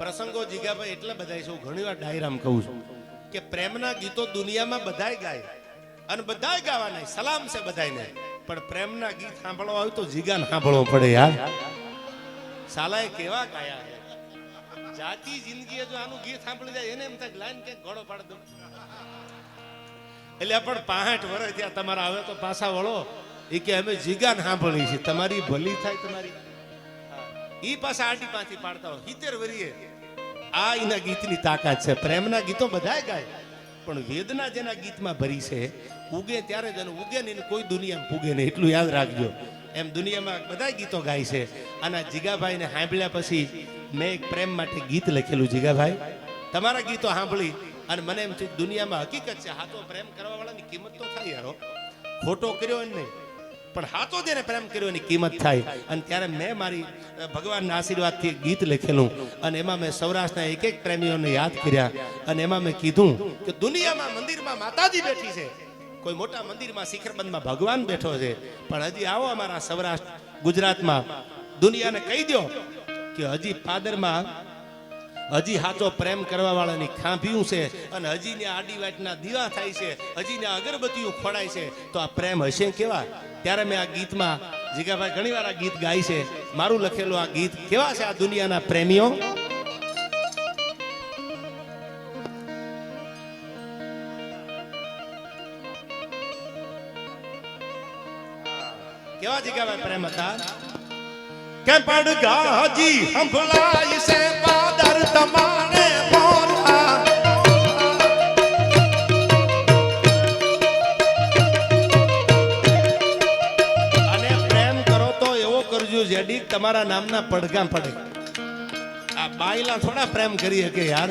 પ્રસંગો જીગાભાઈ એટલા બધા છે હું ઘણી વાર ડાયરામ કહું છું કે પ્રેમના ગીતો દુનિયામાં બધાય ગાય અને બધાય ગાવાના સલામ છે બધાને પણ પ્રેમના ગીત સાંભળવા હોય તો જીગાને સાંભળવો પડે યાર. સાલાએ કેવા ગાયા? છે જાતિ, જિંદગીએ જો આનું ગીત સાંભળી જાય, એને એમ થાય લાઈન કે ઘોડો પાડ દઉં. એટલે પણ પાંઠ વર્ષ ત્યાં તમારા આવે તો પાછા વળો. એ કે અમે જીગાને સાંભળી છે તમારી ભલી થાય તમારી. ઈ પાછા આટી પાછી પાડતા હોય. હિતેર વરીએ. આ એના ગીતની તાકાત છે. પ્રેમના ગીતો બધાય ગાય. પણ વેદના જેના ગીતમાં ભરી છે, ઉગે ત્યારે જ ઉગે નહીં કોઈ દુનિયામાં પૂગે નહીં. એટલું યાદ રાખજો. એમ દુનિયામાં બધાય ગીતો ગાય છે. અને જીગાભાઈને સાંભળ્યા પછી મેં એક પ્રેમ માટે ગીત લખેલું, જીગાભાઈ. તમારા ગીતો સાંભળી અને મને એમ થયું દુનિયામાં હકીકત છે. હાથો પ્રેમ કરવા વાળાની કિંમત તો થાય યારો ખોટો કર્યો નહીં. પણ હાથો જેને પ્રેમ કર્યો એની કિંમત થાય. અને ત્યારે મેં મારી ભગવાનના આશીર્વાદથી ગીત લખેલું. અને એમાં મેં સૌરાષ્ટ્રના એક એક પ્રેમીઓને યાદ કર્યા. અને એમાં મેં કીધું કે દુનિયામાં મંદિરમાં માતાજી બેઠી છે. કોઈ મોટા મંદિરમાં, શિખરબંધમાં ભગવાન બેઠો છે. પણ હજી આવો અમારા સૌરાષ્ટ્ર, ગુજરાતમાં. દુનિયાને કહી દો કે હજી પાદરમાં હજી હાચો પ્રેમ કરવા વાળાની ખાંભ્યું છે. અને હજી ને આડી વાટના દીવા થાય છે. હજી ને અગરબત્તીઓ ખોડાય છે. તો આ પ્રેમ હશે કેવા? ત્યારે મેં આ ગીતમાં જીગાભાઈ ઘણી વાર આ ગીત ગાય છે. મારું લખેલું આ ગીત કેવા છે આ દુનિયાના પ્રેમીઓ? કેવા જીગાભાઈ પ્રેમ હતા? કે પડગા હજી સંભળાય છે પાદર તમારે મોરા જેડી તમારા નામના પડઘા પડે. આ બાયલા થોડા પ્રેમ કરી શકે યાર.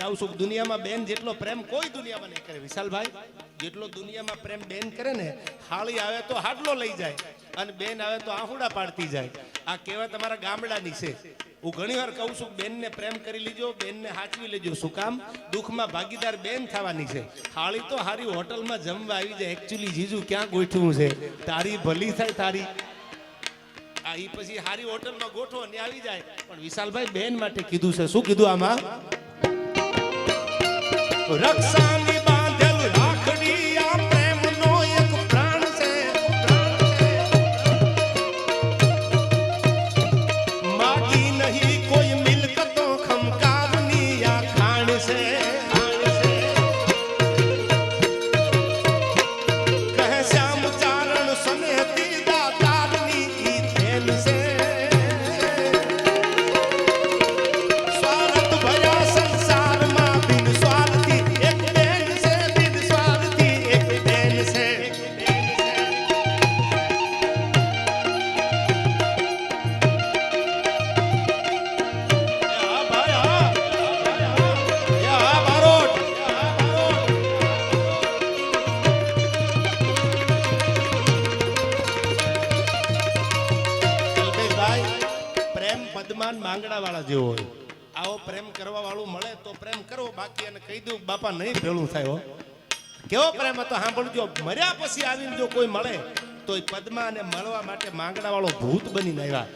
ગાઉં છું દુનિયામાં બેન જેટલો પ્રેમ કોઈ દુનિયામાં નહીં કરે. વિશાલભાઈ, જેટલો દુનિયામાં પ્રેમ બેન કરે ને, હાળી આવે તો હાડલો લઈ જાય અને બેન આવે તો આહુડા પાડતી જાય. આ કહેવા તમારા ગામડાની છે. હું ઘણી વાર કહું છું, બેનને પ્રેમ કરી લીજો, બેનને હાચવી લેજો. શું કામ? દુઃખમાં ભાગીદાર બેન થવાની છે. હાળી તો હારી હોટલમાં જમવા આવી જાય. એકચ્યુઅલી જીજુ ક્યાં ગોઠવું છે? તારી ભલી થાય તારી. આ એ પછી હારી હોટલમાં ગોઠવો ને આવી જાય. પણ વિશાલભાઈ બેન માટે કીધું છે. શું કીધું આમાં? रक्षा નહીં ભેળું થાય કેવો પ્રેમ હતો, સાંભળજો. મર્યા પછી આવીને જો કોઈ મળે તો એ પદ્માને મળવા માટે માંગડા વાળો ભૂત બનીને આવ્યા.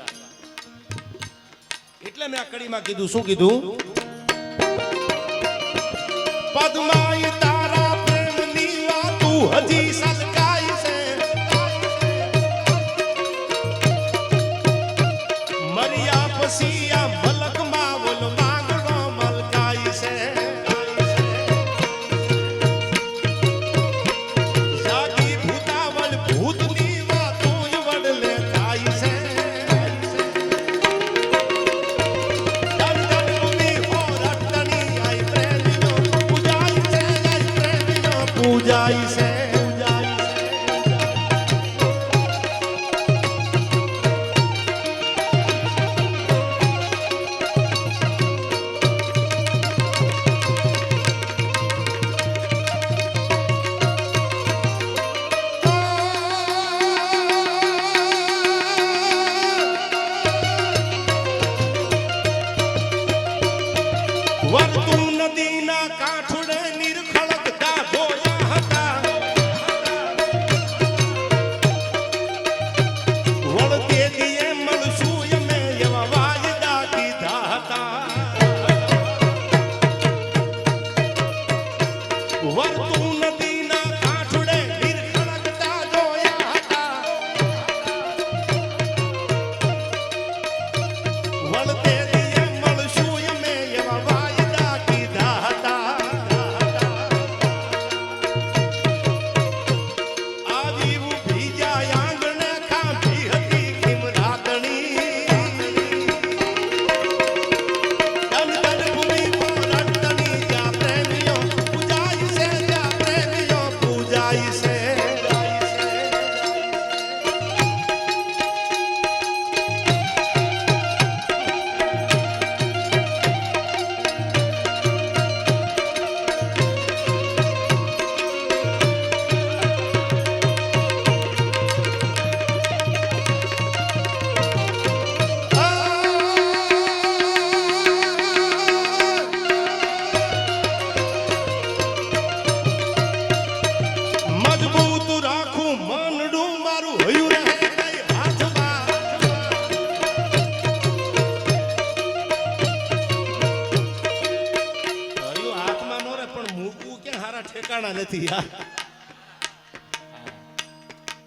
એટલે મેં આ કડીમાં કીધું, શું કીધું? પદ્મા તારા પ્રેમની વાતું હજી સલકાય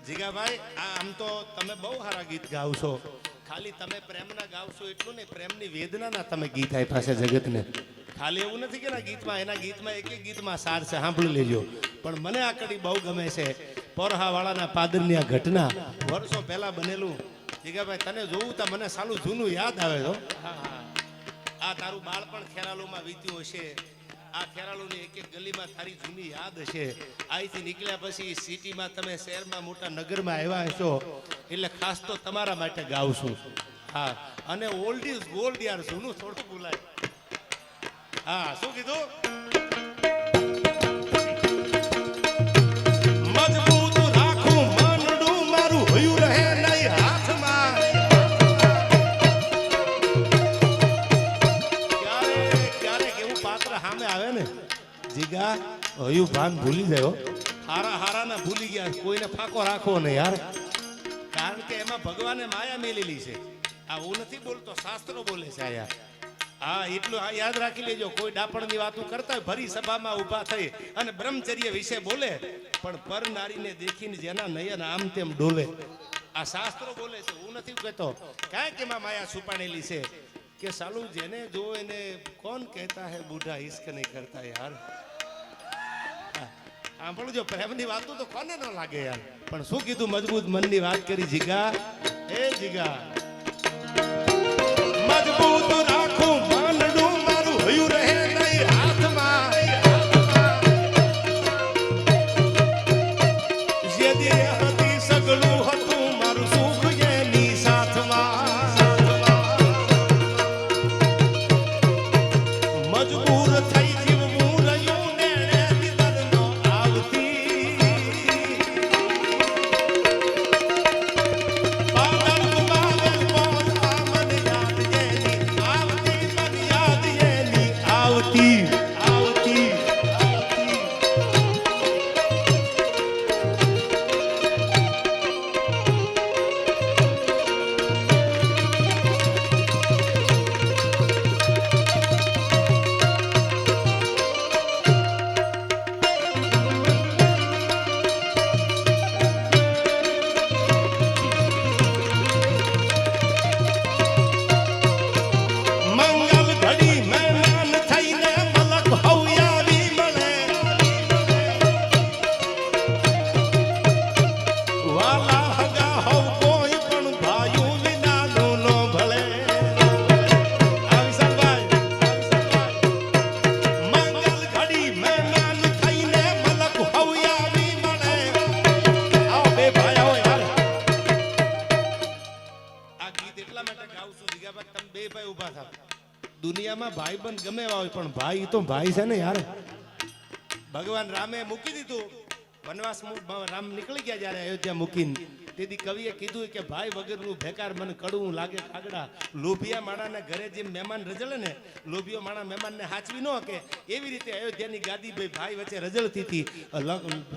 જીગાભાઈ, આ આમ તો તમે બહુ સારા ગીત ગાવ છો. ખાલી તમે પ્રેમના ગાવશો એટલું નહીં, પ્રેમની વેદનાના તમે ગીત આપ્યા છે જગતને. ખાલી એવું નથી કે ના ગીતમાં, એના ગીતમાં એક એક ગીતમાં સાર છે, સાંભળી લેજો. પણ મને આ કડી બહુ ગમે છે. પોરહાવાળાના પાદરની આ ઘટના વર્ષો પહેલા બનેલું. જીગાભાઈ, તને જોવું તા મને સાલું જૂનું યાદ આવે છો આ તારું બાળપણ ખેરાલુમાં વીત્યું હશે. આ ખેરાલુની એક એક ગલીમાં તારી જૂની યાદ હશે અહીંથી નીકળ્યા પછી સિટીમાં તમે શહેરમાં મોટા નગરમાં આવ્યા હશો. એટલે ખાસ તો તમારા માટે ગાવશું હા, અને ઓલ્ડ ઇઝ ગોલ્ડ યાર, જૂનું થોડું બોલાય હા, શું કીધું? મજબૂત રાખું મનડું મારું, હયું હયું ભાન ભૂલી ગયો. હારા હારા હારાના ભૂલી ગયા. કોઈને ફાકો રાખવો નહીં યાર. કારણ કે એમાં ભગવાને માયા મેલેલી છે. આ હું નથી બોલતો, શાસ્ત્રો બોલે છે યાર હા, એટલું આ યાદ રાખી લેજો. કોઈ ડાપણની વાતો કરતા હોય, ભરી સભામાં ઊભા થઈ અને બ્રહ્મચર્ય વિશે બોલે. પણ પર નારીને દેખીને જેના નયન આમ તેમ ડોલે. આ શાસ્ત્રો બોલે છે. હું નથી કહેતો. કાંઈક એમાં માયા છુપાડેલી છે. કે સાલું જેને જો એને કોણ કહેતા હે, બુઢા ઈશ્ક નહીં કરતા યાર. સાંભળજો, પ્રેમની વાતો તો કોને ન લાગે યાર. પણ શું કીધું મજબૂત મનની વાત કરી, જીગા? એ જીગા. ભાઈ તો ભાઈ છે ને યાર. ભગવાન રામે મૂકી દીધું. વનવાસ રામ નીકળી ગયા જ્યારે અયોધ્યા મૂકીને. તેથી કવિએ કીધું કે ભાઈ વગરનું ભેકાર મને કડવું લાગે કાગડા. લોભિયા માણાને ઘરે જેમ મહેમાન રજળે ને, લોભિયો માણા મહેમાનને હાચવી ન કે એવી રીતે અયોધ્યાની ગાદી બે ભાઈ વચ્ચે રજળતી હતી.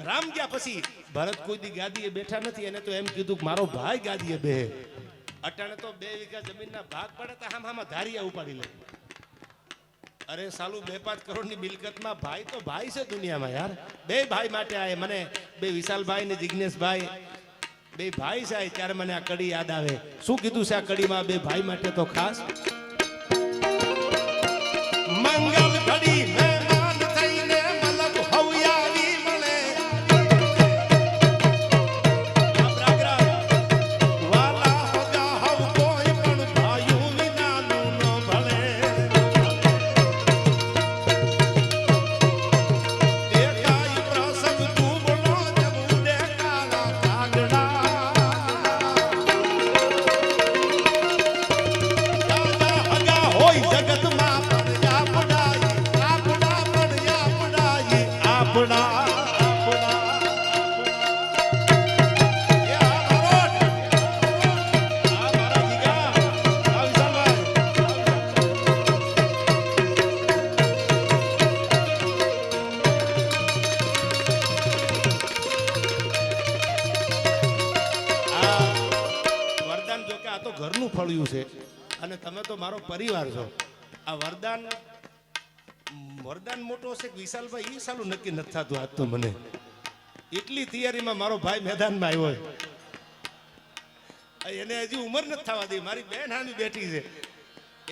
રામ ગયા પછી ભરત કોઈ ગાદી ગાદીએ બેઠા નથી. એને તો એમ કીધું કે મારો ભાઈ ગાદીએ બે. અટાણે તો બે વીઘા જમીનના ભાગ પડે તો હામ હામાં ધારિયા ઉપાડી લે. અરે સાલું બે પાંચ કરોડની મિલકતમાં ભાઈ તો ભાઈ છે દુનિયામાં યાર. બે ભાઈ માટે આ મને, બે વિશાલભાઈ ને જિજ્ઞેશભાઈ બે ભાઈ છે ત્યારે મને આ કડી યાદ આવે. શું કીધું છે આ કડીમાં? બે ભાઈ માટે તો ખાસ. વરદાન જો કે આ તો ઘરનું ફળિયું છે. અને તમે તો મારો પરિવાર છો. આ વરદાન વરદાન મોટો છે વિશાલભાઈ? એ સાલું નક્કી નથી થતું આજ તો મને. એટલી તૈયારીમાં મારો ભાઈ મેદાનમાં આવ્યો હોય એને હજી ઉંમર નથી થવા દે મારી બેન હાની બેઠી છે.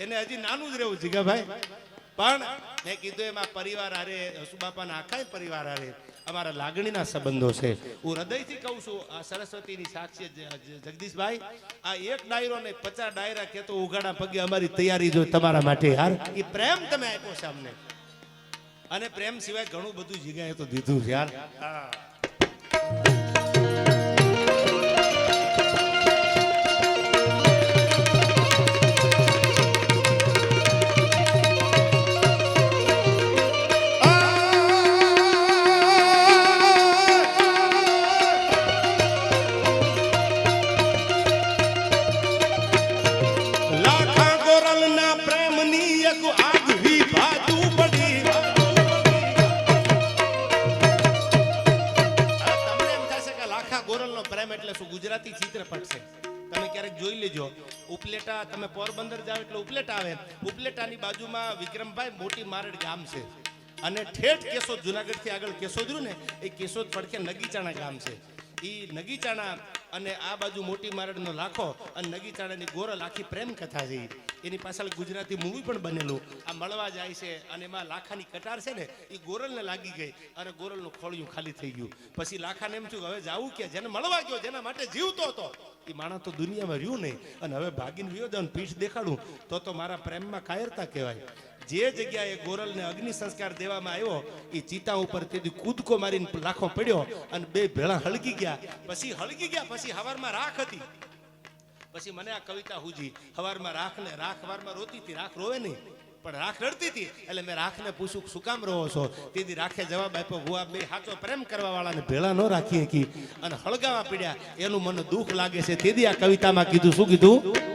એને હજી નાનું જ રહેવું છે કે ભાઈ? પણ મેં કીધું એમાં પરિવાર હારે, હસુબાપાના આખા પરિવાર હારે. અમારા લાગણીના સંબંધો છે. હું હૃદયથી કહું છું, આ સરસ્વતીની સાક્ષી જગદીશભાઈ, આ એક ડાયરો ને પચાસ ડાયરા કેતો ઉઘાડા પગે અમારી તૈયારી જો તમારા માટે યાર એ પ્રેમ તમે આપ્યો છે અમને. અને પ્રેમ સિવાય ઘણું બધું જગ્યાએ તો દીધું છે યાર હા ગુજરાતી ચિત્રપટ છે તમે ક્યારેક જોઈ લેજો, ઉપલેટા તમે પોરબંદર જાઓ એટલે ઉપલેટા આવે. ઉપલેટાની બાજુમાં વિક્રમભાઈ મોટી મારડ ગામ છે. અને ઠેઠ કેશોદ જુનાગઢથી આગળ કેશોદ રહ્યું ને એ કેશોદ પડખે નગીચાણા ગામ છે. એ નગીચાણા અને આ બાજુ મોટી મારડનો લાખો અને નગીચાળાની ગોરલ આખી પ્રેમ કથા છે. એની પાછળ ગુજરાતી મૂવી પણ બનેલું. આ મળવા જાય છે અને એમાં લાખાની કટાર છે ને, એ ગોરલને લાગી ગઈ. અને ગોરલનું ખોળિયું ખાલી થઈ ગયું. પછી લાખાને એમ થયું હવે જાવું કે જેને મળવા ગયો, જેના માટે જીવતો હતો. એ માણસ તો દુનિયામાં રહ્યું નહીં. અને હવે ભાગીને રહ્યો જાઉં પીઠ દેખાડું, તો તો મારા પ્રેમમાં કાયરતા કહેવાય. જે જગ્યાએ ગોરલને અગ્નિ સંસ્કાર દેવામાં આવ્યો એ ચિતા ઉપર તેથી કૂદકો મારીને લાખો પડ્યો અને બે ભેળા હળગી ગયા. પછી હળગી ગયા, પછી હવારમાં રાખ હતી. પછી મને આ કવિતા હુજી, હવારમાં રાખ ને રાખ, હવારમાં રોતી હતી, રાખ રોવે નહીં, પણ રાખ રડતી હતી. એટલે મેં રાખને પૂછું, શું કામ રહો છો? તેથી રાખે જવાબ આપ્યો આ બે સાચો પ્રેમ કરવા વાળાને ભેળા ન રાખી શકી. અને હળગાવા પીડ્યા. એનું મને દુઃખ લાગે છે. તેથી આ કવિતામાં કીધું, શું કીધું?